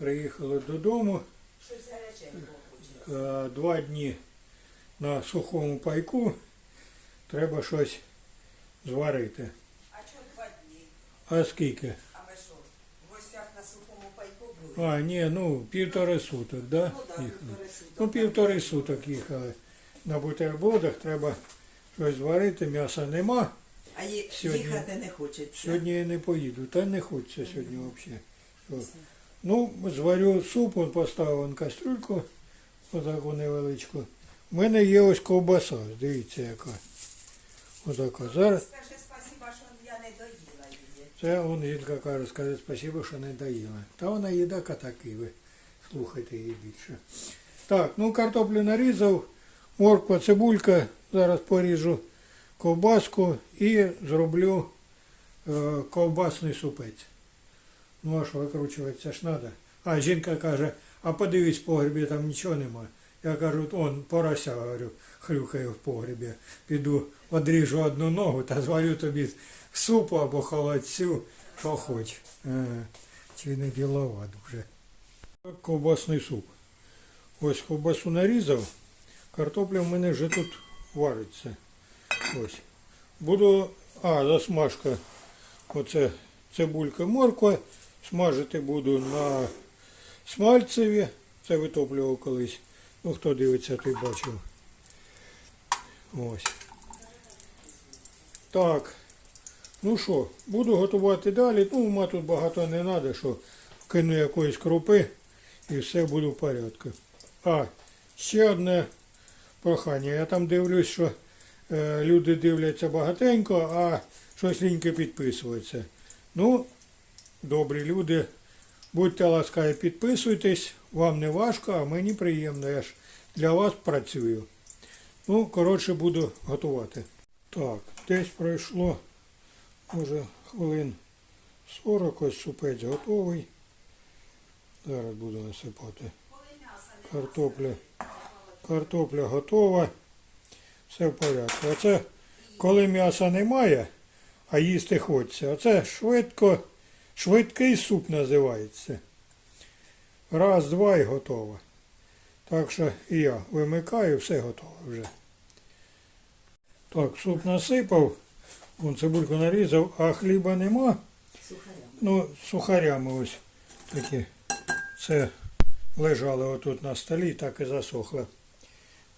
Приїхали додому. Е, Два дні на сухому пайку. Треба щось зварити. А чого два дні? А скільки? А ми що, в гостях на сухому пайку були? А, ні, ну півтори суток, да? Ну так, півтори суток. Ну, півтори суток їхали. На бутербродах треба щось зварити, м'яса нема. А ї- Сьогодні- їхати не хочеться. Сьогодні я не поїду, та не хочеться сьогодні взагалі. Ну, зварю суп, он поставив он кастрюльку, отаку невеличку. У мене є ось ковбаса, дивіться яка. Отака. Зараз Скажи спасіба, що я не доїла її. це он жінка каже, скаже спасибо, що не доїла. Та вона їдака такий, ви слухайте її більше. Так, ну картоплю нарізав, морква, цибулька, зараз поріжу ковбаску і зроблю е, ковбасний супець. Ну а що викручуватися ж треба. А жінка каже, а подивись в погребі, там нічого нема. Я кажу, он порося, говорю, хрюкає в погребі. Піду одріжу одну ногу та зварю тобі супу або холодцю, що хоч. Е, чи не ділова дуже. Ковбасний суп. Ось ковбасу нарізав. Картопля в мене вже тут вариться. Ось. Буду. А, засмажка. Оце цибулька морква. Смажити буду на смальцеві. Це витоплював колись. Ну, хто дивиться, той бачив. Ось. Так. Ну що, буду готувати далі. Ну, ума тут багато не треба, що кину якоїсь крупи і все буде в порядку. А, ще одне прохання. Я там дивлюсь, що е, люди дивляться багатенько, а щось ліньки підписуються. Ну, добрі люди, будьте ласкаві, підписуйтесь. Вам не важко, а мені приємно. Я ж для вас працюю. Ну, коротше, буду готувати. Так, десь пройшло, може, хвилин 40, ось супець готовий. Зараз буду насипати. Картопля. Картопля готова. Все в порядку. Оце коли м'яса немає, а їсти хочеться. Оце швидко, швидкий суп називається. Раз, два і готово. Так що і я вимикаю, все готово вже. Так, суп насипав, вон цибульку нарізав, а хліба нема. Сухарями. Ну, сухарями ось такі. Це лежали отут на столі, так і засохло.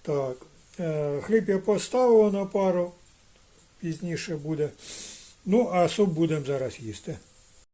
Так. е, Хліб я поставив на пару, пізніше буде. Ну, а суп будемо зараз їсти.